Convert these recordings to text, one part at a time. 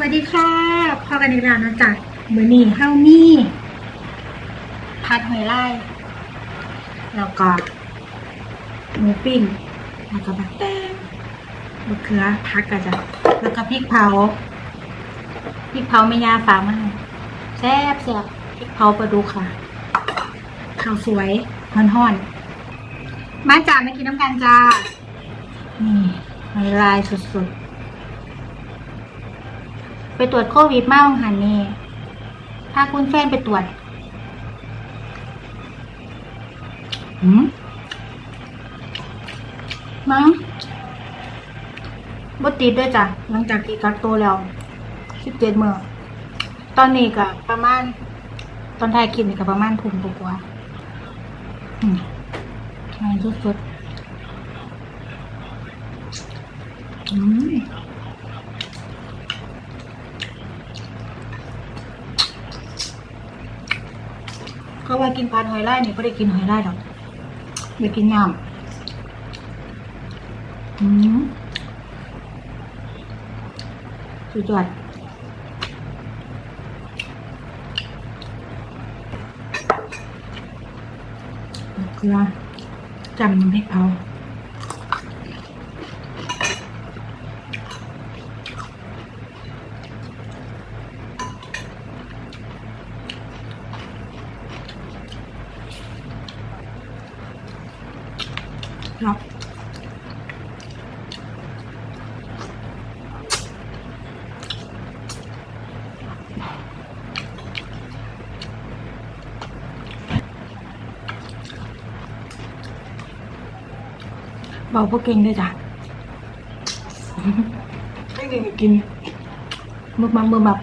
วัสดีค่ะพอกันอีกแล้วนะจ๊ะมือนี้เฮามีผัดหอยลายแล้วก็หมูปิ้งแล้วก็บักแตงมะเขือผักกะจ้ะแล้วก็พริกเผาพริกเผาไม่ยาฝามาให้แซ่บแซ่บพริกเผาปลาดุกค่ะข้าวสวยห่อนๆมาจ้ามากินน้ำกันจ้านี่หอยลายสุดๆ ไปตรวจโควิดมาวังหันนี่พาคุณแฟนไปตรวจหืมมั้งบ่ติดด้วยจ้ะ หลังจากที่กักตัวแล้วสิบเจ็ดเมื่อ ตอนนี้ก็ประมาณ ตอนถ่ายคลินี่ก็ประมาณทุ่มกว่าอืมสุดๆอืม เขาว่ากินปลาหอยไล่นี่ไม่ได้กินหอยไล่หรอกไปกินน้ำอืมสุดยอดเกลือจำน้ำพริกเผา ครับเบาพวกเก่งด้วยจ้ะให้เก่งก็กินมึกมังมือแบบ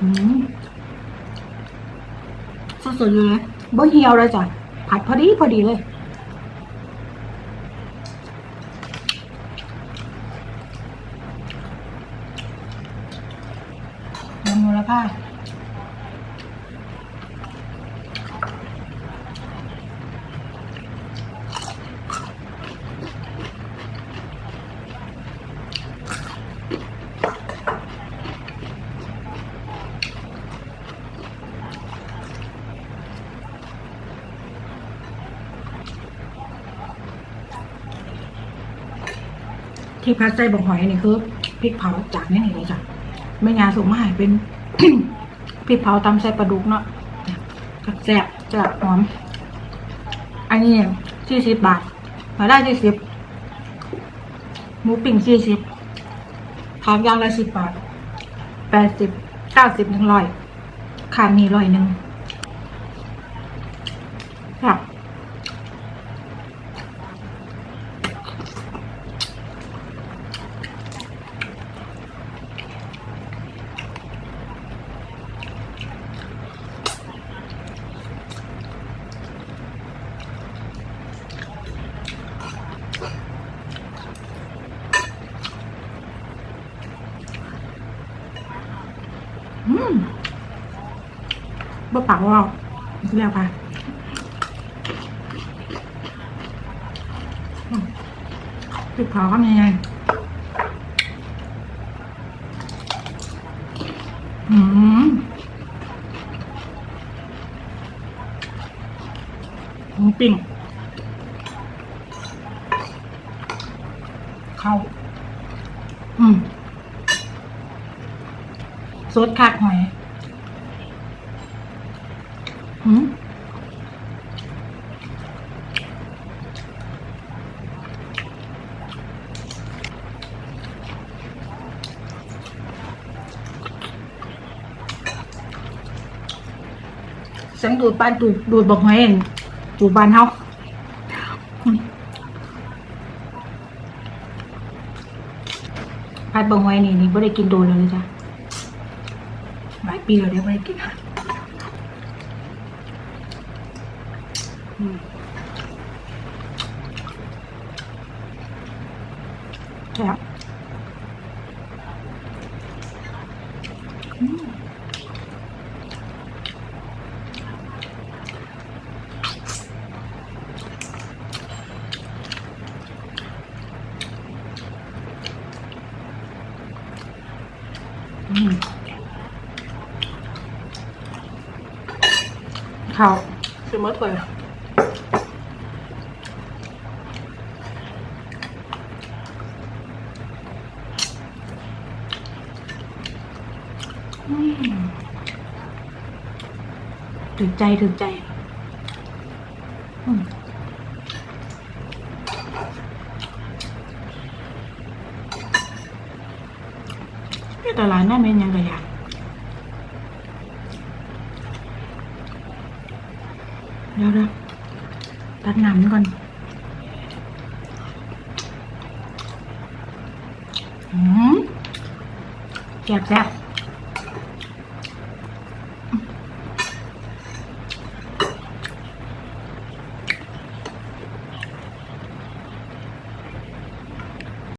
อืมสดๆเลยนะ บ่เหี่ยวเลยจ้ะ ผัดพอดีพอดีเลย น้ำมูลค่า ที่พัดใส่บกหอยนี่คือพริกเผาจากนี่นี่เลยจ้ะไม่งานส่งมาให้เป็นพริกเผาตำใส่ปลาดุกเนาะก็แซ่บจะหอม อันนี้สี่สิบบาท มาได้สี่สิบหมูปิ้งสี่สิบทางย่างละสิบบาทแปดสิบเก้าสิบหนึ่งร้อยขาดมีร้อยหนึ่ง บ่ปากว่าเรียกค่ะอืมพริกเผาทำยังไงอืมหมูปิ้งเข้าอืม สดคักหอยหืมสียงดูดปานดูดดูดบอกหอยเองดูดบานเฮาอืมพัดบอกหอยนี่นี่ไม่ได้กินโดนแล้วเลยจ้ะ ปีแล้วเดี๋ยวไม่ได้กินอาหารอืมครับอืม อืม เขาวคือมะเขืออืมถึกใจถึกใจอืมนี่แต่ร้านน่าเป็นยังไงอะ เดี๋ยวเดี๋ยวตักน้ำก่อนอืมแซ่บแซ่บ